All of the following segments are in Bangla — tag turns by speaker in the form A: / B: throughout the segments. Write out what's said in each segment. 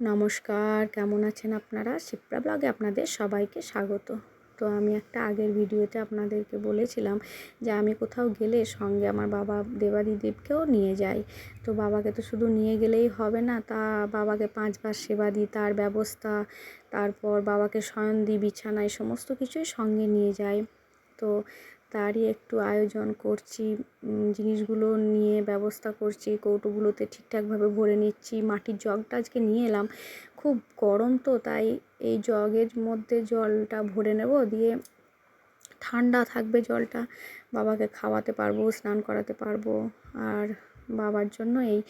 A: নমস্কার, কেমন আছেন আপনারা? শিপ্রা ব্লগে আপনাদের সবাইকে স্বাগত। তো আমি একটা আগের ভিডিওতে আপনাদেরকে বলেছিলাম যে আমি কোথাও গেলে সঙ্গে আমার বাবা দেবাদিদেবকেও নিয়ে যাই। তো বাবাকে তো শুধু নিয়ে গেলেই হবে না, তা বাবাকে পাঁচবার সেবা দিই, তার ব্যবস্থা, তারপর বাবাকে শয়ন দিই বিছানায় সমস্ত কিছুই সঙ্গে নিয়ে যাই। তো তারই একটু আয়োজন করছি জিনিসগুলো নিয়ে ব্যবস্থা করছি, কৌটোগুলোতে ঠিকঠাকভাবে ভরে নিচ্ছি, মাটির জগটা আজকে নিয়ে এলাম। খুব গরম তো, তাই এই জগের মধ্যে জলটা ভরে নেব, দিয়ে ঠান্ডা থাকবে জলটা, বাবাকে খাওয়াতে পারব, স্নান করাতে পারব। আর বাবার জন্য এই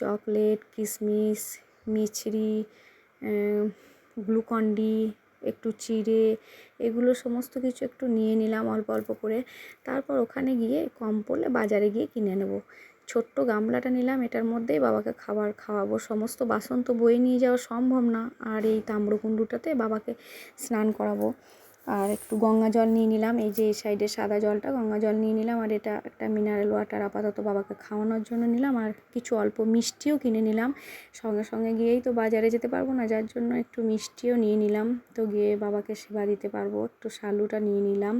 A: চকলেট কিশমিশ মিছরি গ্লুকন্ডি একটু চিড়ে, এগুলো সমস্ত কিছু একটু নিয়ে নিলাম অল্প অল্প করে। তারপর ওখানে গিয়ে কম পড়লে বাজারে গিয়ে কিনে নেব। ছোট্ট গামলাটা নিলাম, এটার মধ্যেই বাবাকে খাবার খাওয়াবো। সমস্ত বাসন তো বয়ে নিয়ে যাওয়া সম্ভব না। আর এই তাম্রকুণ্ডুটাতে বাবাকে স্নান করাবো। আর একটু গঙ্গা জল নিয়ে নিলাম। এই যে এই সাইডে সাদা জলটা গঙ্গা জল নিয়ে নিলাম আর এটা একটা মিনারেল ওয়াটার আপাতত বাবাকে খাওয়ানোর জন্য নিলাম আর কিছু অল্প মিষ্টিও কিনে নিলাম। সঙ্গে সঙ্গে গিয়েই তো বাজারে যেতে পারব না, যার জন্য একটু মিষ্টিও নিয়ে নিলাম। তো গিয়ে বাবাকে সেবা দিতে পারব, একটু শালুটা নিয়ে নিলাম।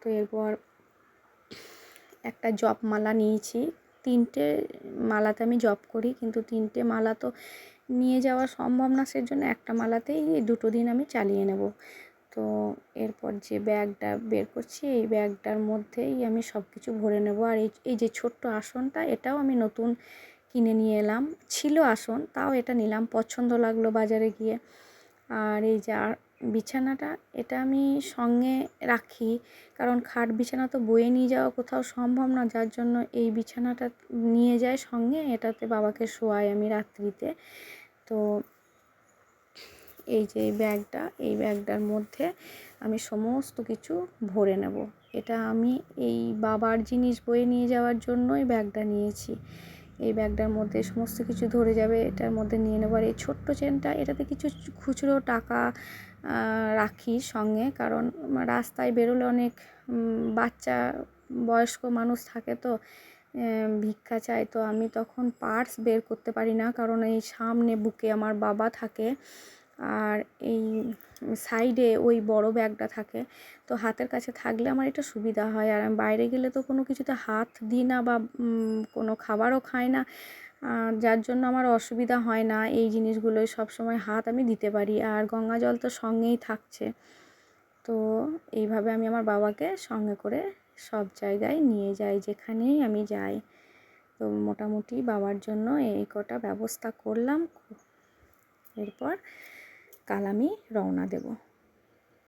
A: তো এরপর একটা জপ মালা নিয়েছি। তিনটে মালাতে আমি জপ করি, কিন্তু তিনটে মালা তো নিয়ে যাওয়া সম্ভব না, সেজন্য একটা মালাতেই দুটো দিন আমি চালিয়ে নেব। তো এরপর যে ব্যাগটা বের করছি, এই ব্যাগটার মধ্যেই আমি সব কিছু ভরে নেব। আর এই এই যে ছোট্ট আসনটা, এটাও আমি নতুন কিনে নিয়ে এলাম। ছিল আসন, তাও এটা নিলাম। পছন্দ লাগল বাজারে গিয়ে। আর এই যে বিছানাটা, এটা আমি সঙ্গে রাখি। কারণ খাট বিছানা তো বয়ে নিয়ে যাওয়া কোথাও সম্ভব না। যার জন্য এই বিছানাটা নিয়ে যায় সঙ্গে। এটাতে বাবাকে শোয়াই আমি রাত্রিতে। তো এই যে এই ব্যাগটা, এই ব্যাগটার মধ্যে আমি সমস্ত কিছু ভরে নেব। এটা আমি এই বাবার জিনিস বয়ে নিয়ে যাওয়ার জন্যই ব্যাগটা নিয়েছি। এই ব্যাগটার মধ্যে সমস্ত কিছু ধরে যাবে, এটার মধ্যে নিয়ে নেব। আর এই ছোট্ট চেনটা, এটাতে কিছু খুচরো টাকা রাখি সঙ্গে। কারণ রাস্তায় বেরোলে অনেক বাচ্চা, বয়স্ক মানুষ থাকে তো ভিক্ষা চায়। তো আমি তখন পার্স বের করতে পারি না। কারণ এই সামনে বুকে আমার বাবা থাকে। আর এই সাইডে ওই বড় ব্যাগটা থাকে। তো হাতের কাছে থাকলে আমার এটা সুবিধা হয়। আর আমি বাইরে গেলে তো কোনো কিছুতে হাত দিই না বা কোনো খাবারও খাই না। যার জন্য আমার অসুবিধা হয় না। এই জিনিসগুলোই সবসময় হাত আমি দিতে পারি। আর গঙ্গা জল তো সঙ্গেই থাকছে। তো এইভাবে আমি আমার বাবাকে সঙ্গে করে সব জায়গায় নিয়ে যাই। যেখানেই আমি যাই। তো মোটামুটি বাবার জন্য এই কটা ব্যবস্থা করলাম। এরপর কাল আমি রওনা দেবো।